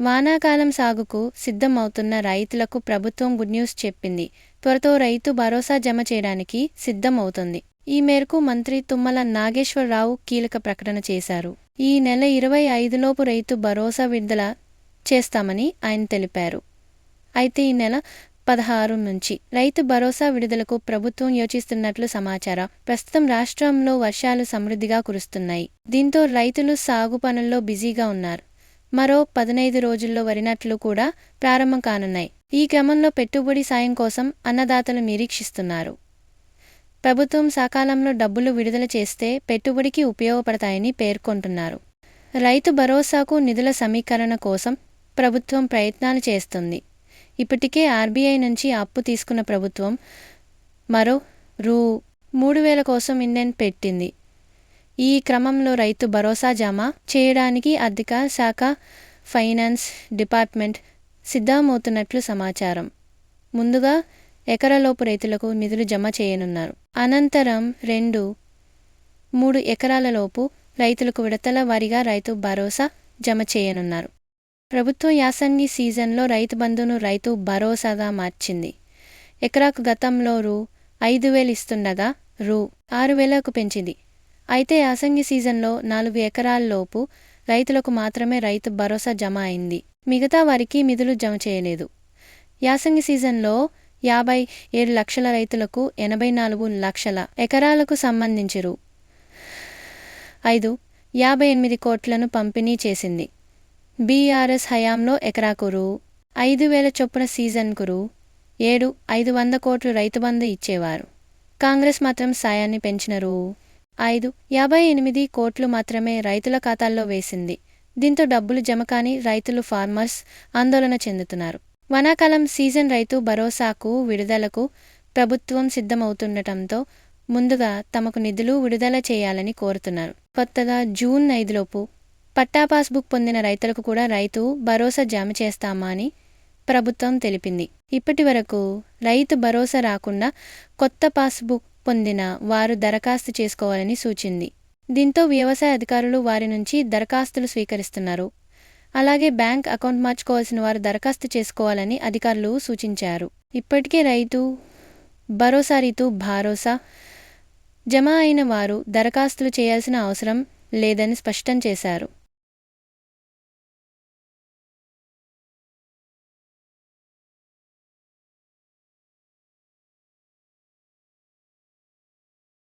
వానాకాలం సాగుకు సిద్ధమవుతున్న రైతులకు ప్రభుత్వం గుడ్ న్యూస్ చెప్పింది. త్వరతో రైతు భరోసా జమ చేయడానికి సిద్ధమవుతుంది. ఈ మేరకు మంత్రి తుమ్మల నాగేశ్వరరావు కీలక ప్రకటన చేశారు. ఈ నెల ఇరవై ఐదులోపు రైతు భరోసా విడుదల చేస్తామని ఆయన తెలిపారు. అయితే ఈ నెల పదహారు నుంచి రైతు భరోసా విడుదలకు ప్రభుత్వం యోచిస్తున్నట్లు సమాచారం ప్రస్తుతం రాష్ట్రంలో వర్షాలు సమృద్ధిగా కురుస్తున్నాయి. దీంతో రైతులు సాగు పనుల్లో బిజీగా ఉన్నారు. మరో పదినైదు రోజుల్లో వరినట్లు కూడా ప్రారంభం కానున్నాయి. ఈ క్రమంలో పెట్టుబడి సాయం కోసం అన్నదాతలు నిరీక్షిస్తున్నారు. ప్రభుత్వం సకాలంలో డబ్బులు విడుదల చేస్తే పెట్టుబడికి ఉపయోగపడతాయని పేర్కొంటున్నారు. రైతు భరోసాకు నిధుల సమీకరణ కోసం ప్రభుత్వం ప్రయత్నాలు చేస్తుంది. ఇప్పటికే ఆర్బీఐ నుంచి అప్పు తీసుకున్న ప్రభుత్వం మరో రూ. మూడు వేల కోసం ఇండెన్ పెట్టింది. ఈ క్రమంలో రైతు భరోసా జమ చేయడానికి ఆర్థిక శాఖ ఫైనాన్స్ డిపార్ట్మెంట్ సిద్ధమవుతున్నట్లు సమాచారం. ముందుగా ఎకరలోపు రైతులకు నిధులు జమ చేయనున్నారు. అనంతరం రెండు మూడు ఎకరాలలోపు రైతులకు విడతల వారీగా రైతు భరోసా జమ చేయనున్నారు. ప్రభుత్వ యాసంగి సీజన్లో రైతు బంధును రైతు భరోసాగా మార్చింది. ఎకరాకు గతంలో రూ. ఐదు వేలు ఇస్తుండగా రూ. ఆరు వేలకు పెంచింది. అయితే యాసంగి సీజన్లో నాలుగు ఎకరాల్లోపు రైతులకు మాత్రమే రైతు భరోసా జమ అయింది. మిగతా వారికి నిధులు జమ చేయలేదు. యాసంగి సీజన్లో యాభై ఏడు లక్షల రైతులకు ఎనభై నాలుగు లక్షల ఎకరాలకు సంబంధించి రూ ఐదు యాభై ఎనిమిది కోట్లను పంపిణీ చేసింది. బీఆర్ఎస్ హయాంలో ఎకరాకు రూ ఐదు వేల చొప్పున సీజన్కు రూ ఏడు ఐదు వంద కోట్లు రైతు బంధు ఇచ్చేవారు. కాంగ్రెస్ మాత్రం సాయాన్ని పెంచిన రూ ఐదు యాభై ఎనిమిది కోట్లు మాత్రమే రైతుల ఖాతాల్లో వేసింది. దీంతో డబ్బులు జమ కాని రైతులు ఫార్మర్స్ ఆందోళన చెందుతున్నారు. వనాకాలం సీజన్ రైతు భరోసాకు విడుదలకు ప్రభుత్వం సిద్ధమవుతుండటంతో ముందుగా తమకు నిధులు విడుదల చేయాలని కోరుతున్నారు. కొత్తగా జూన్ ఐదులోపు పట్టా పాస్బుక్ పొందిన రైతులకు కూడా రైతు భరోసా జమ చేస్తామని ప్రభుత్వం తెలిపింది. ఇప్పటి వరకు రైతు భరోసా రాకుండా కొత్త పాస్బుక్ పొందిన వారు దరఖాస్తు చేసుకోవాలని సూచింది. దీంతో వ్యవసాయ అధికారులు వారి నుంచి దరఖాస్తులు స్వీకరిస్తున్నారు. అలాగే బ్యాంక్ అకౌంట్ మార్చుకోవాల్సిన వారు దరఖాస్తు చేసుకోవాలని అధికారులు సూచించారు. ఇప్పటికే రైతు భరోసా రీతు భరోసా జమ అయిన వారు దరఖాస్తులు చేయాల్సిన అవసరం లేదని స్పష్టం చేశారు.